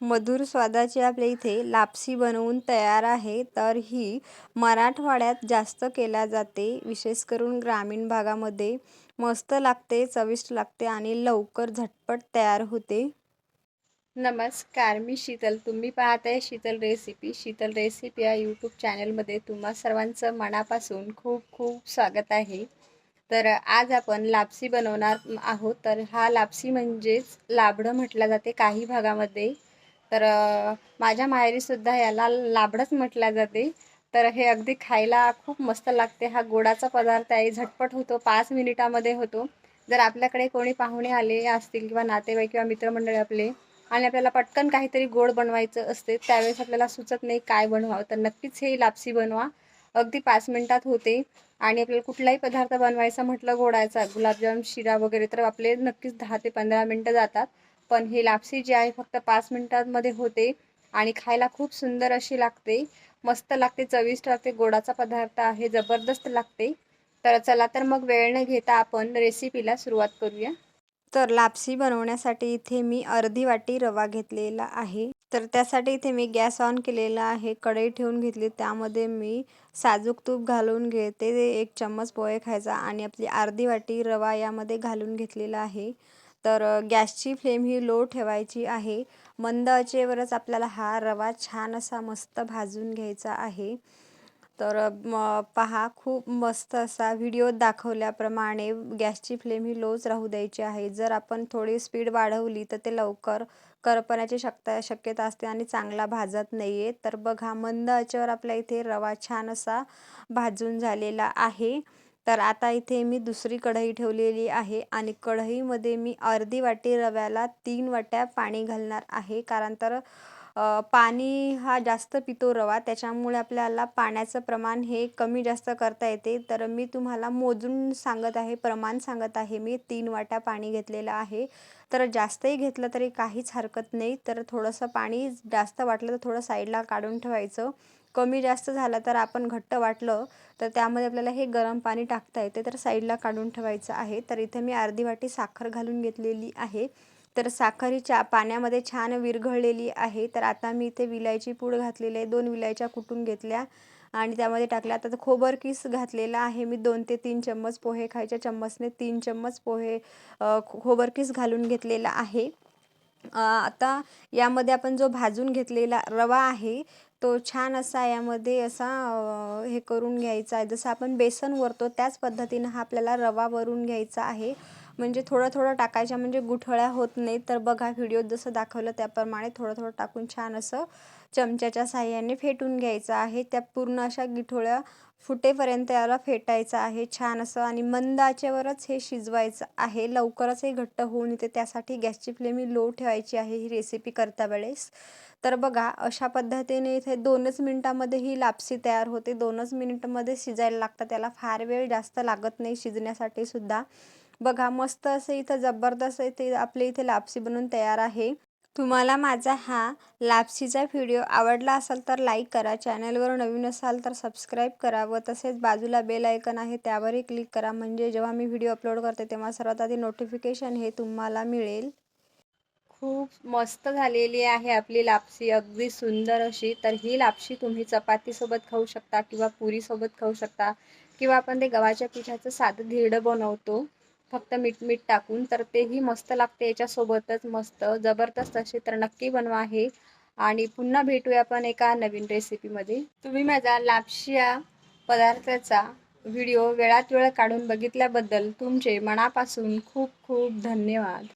मधुर स्वादाची आपल्या इथे लापसी बनवून तयार आहे. तर ही मराठवाड्यात जास्त केल्या जाते. विशेष करून ग्रामीण भागामध्ये मस्त लागते चविष्ट लागते आणि लवकर झटपट तयार होते. नमस्कार मी शीतल. तुम्ही पाहत आहे शीतल रेसिपी. शीतल रेसिपी या यूट्यूब चॅनलमध्ये तुम्हा सर्वांचं मनापासून खूप खूप स्वागत आहे. तर आज आपण लापसी बनवणार आहोत. तर हा लापसी म्हणजेच लाबडं म्हटलं जाते काही भागामध्ये. तर माझ्या माहेरीसुद्धा याला लाबडंच म्हटल्या जाते. तर हे अगदी खायला खूप मस्त लागते. हा गोडाचा पदार्थ आहे. झटपट होतो. पाच मिनिटामध्ये होतो. जर आपल्याकडे कोणी पाहुणे आले असतील किंवा नातेवाईक किंवा मित्रमंडळी आपले आणि आपल्याला पटकन काहीतरी गोड बनवायचं असते त्यावेळेस आपल्याला सुचत नाही काय बनवावं. तर नक्कीच हे लापसी बनवा. अगदी पाच मिनिटात होते. आणि आपल्याला कुठलाही पदार्थ बनवायचा म्हटलं गोडायचा गुलाबजाम शिरा वगैरे तर आपले नक्कीच दहा ते पंधरा मिनटं जातात. पण ही लापसी जी आहे फक्त पाच मिनटांमध्ये होते आणि खायला खूप सुंदर अशी लागते. मस्त लागते चविष्ट लागते गोडाचा पदार्थ आहे जबरदस्त लागते. तर चला तर मग वेळ न घेता आपण रेसिपीला सुरुवात करूया. तर लापसी बनवण्यासाठी इथे मी अर्धी वाटी रवा घेतलेला आहे. तर त्यासाठी इथे मी गॅस ऑन केलेला आहे कढई ठेवून घेतली. त्यामध्ये मी साजूक तूप घालून घेते एक चम्मच पोहे खायचा आणि आपली अर्धी वाटी रवा यामध्ये घालून घेतलेला आहे. तर गॅसची फ्लेम ही लो ठेवायची आहे. मंद आचेवरच आपल्याला हा रवा छान असा मस्त भाजून घ्यायचा आहे. तर म पहा खूप मस्त असा व्हिडिओ दाखवल्याप्रमाणे गॅसची फ्लेम ही लोच राहू द्यायची आहे. जर आपण थोडी स्पीड वाढवली तर ते लवकर करपण्याची शकता शक्यता असते आणि चांगला भाजत नाही आहे तर बघा मंद आचेवर आपल्या इथे रवा छान असा भाजून झालेला आहे. तर आता इथे मी दुसरी कढई ठेवलेली आहे आणि कढईमध्ये मी अर्धी वाटी रव्याला तीन वाट्या पाणी घालणार आहे. कारण तर पाणी हा जास्त पितो रवा त्याच्यामुळे आपल्याला पाण्याचं प्रमाण हे कमी जास्त करता येते. तर मी तुम्हाला मोजून सांगत आहे प्रमाण सांगत आहे. मी तीन वाट्या पाणी घेतलेलं आहे. तर जास्तही घेतलं तरी काहीच हरकत नाही. तर थोडंसं पाणी जास्त वाटलं तर थोडं साईडला काढून ठेवायचं. कमी जास्त झालं तर आपण घट्ट वाटलं तर त्यामध्ये आपल्याला हे गरम पाणी टाकता येते तर साईडला काढून ठेवायचं आहे. तर इथे मी अर्धी वाटी साखर घालून घेतलेली आहे. तर साखर ही चा पाण्यामध्ये छान विरघळलेली आहे. तर आता मी इथे विलायची पूड घातलेली आहे. दोन विलायच्या कुटून घेतल्या आणि त्यामध्ये टाकल्या. आता खोबर किस घातलेला आहे. मी दोन ते तीन चम्मच पोहे खायच्या चम्मचने तीन चम्मच पोहे खोबर किस घालून घेतलेला आहे. आता यामध्ये आपण जो भाजून घेतलेला रवा आहे तो छान असा यामध्ये असा हे करून घ्यायचा आहे. जसं आपण बेसन वरतो त्याच पद्धतीनं हा आपल्याला रवा वरून घ्यायचा आहे. म्हणजे थोडं थोडं टाकायच्या म्हणजे गुठळ्या होत नाही तर बघा व्हिडिओत जसं दाखवलं त्याप्रमाणे थोडं थोडं टाकून छान असं चमच्याच्या साह्याने फेटून घ्यायचं आहे. त्या पूर्ण अशा गिठोळ्या फुटेपर्यंत याला फेटायचं आहे छान असं. आणि मंद आचेवरच हे शिजवायचं आहे. लवकरच हे घट्ट होऊन येते. त्यासाठी गॅसची फ्लेम ही लो ठेवायची आहे ही रेसिपी करता वेळेस. तर बघा अशा पद्धतीने इथे दोनच मिनटामध्ये ही लापसी तयार होते. दोनच मिनिटमध्ये शिजायला लागतं त्याला फार वेळ जास्त लागत नाही शिजण्यासाठी सुद्धा. बघा मस्त असं इथं जबरदस्त इथे आपल्या इथे लापसी बनवून तयार आहे. तुम्हाला माझा हा लापसीचा व्हिडिओ आवडला असाल तर लाईक करा. चॅनलवर नवीन असाल तर सबस्क्राईब करा व तसेच बाजूला बेल आयकन आहे त्यावरही क्लिक करा. म्हणजे जेव्हा मी व्हिडिओ अपलोड करते तेव्हा सर्वात आधी नोटिफिकेशन हे तुम्हाला मिळेल. खूप मस्त झालेली आहे आपली लापसी. अगदी सुंदर अशी. तर ही लापशी तुम्ही चपातीसोबत खाऊ शकता किंवा पुरीसोबत खाऊ शकता किंवा आपण ते गव्हाच्या पिठाचं साधं धिरडं बनवतो. फक्त मीठ मीठ टाकून तर तेही मस्त लागते याच्यासोबतच मस्त. जबरदस्त असे तर नक्की बनवा आहे आणि पुन्हा भेटूया आपण एका नवीन रेसिपीमध्ये. तुम्ही माझा लापशिया पदार्थाचा व्हिडिओ वेळात वेळ काढून बघितल्याबद्दल तुमचे मनापासून खूप खूप धन्यवाद.